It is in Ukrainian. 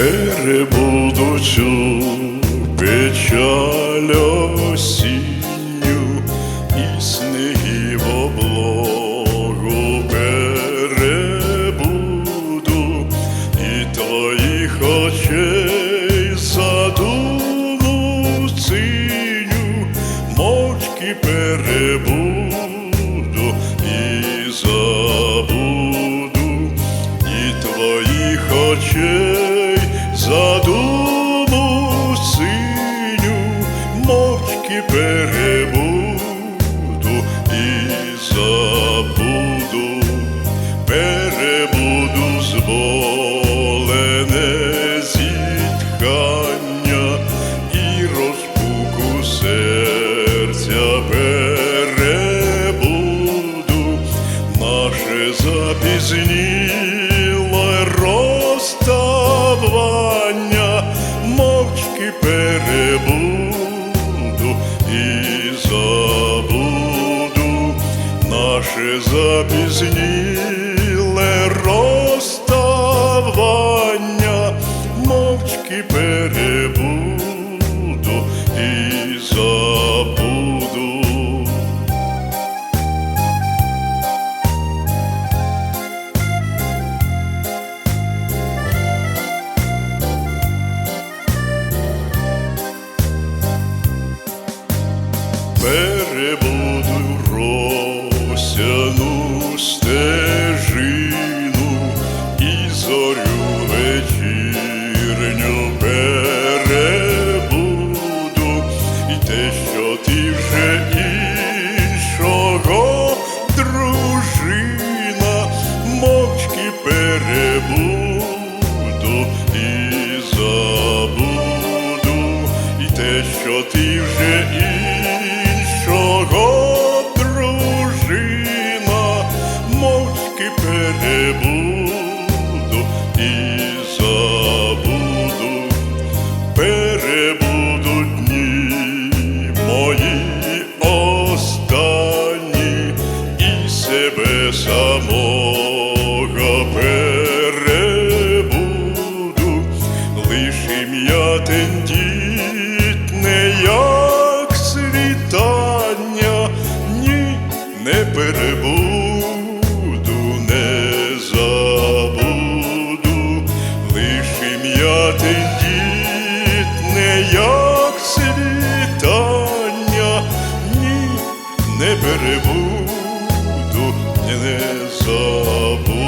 перебуду цю печаль осінню і сніги в облогу перебуду і твоїх очей задуму синю мовчки перебуду і забуду і твоїх очей мовчки перебуду і забуду, перебуду зболене зітхання і розпуку серця. Перебуду наше запізніле розставання, мовчки перебуду забуду наше запізніле розставання, мовчки перебуду і забуду. Перебуду росяну стежину і зорю вечірню. Перебуду, і те, що ти вже іншого дружина, мовчки перебуду і забуду, і те, що ти вже іншого перебуду і забуду, перебуду дні мої останні і себе самого перебуду, лиш ім'я тендітне, як світання, ні, не перебуду, ім'я тендітне, як світання, ні, не перебуду, не забуду.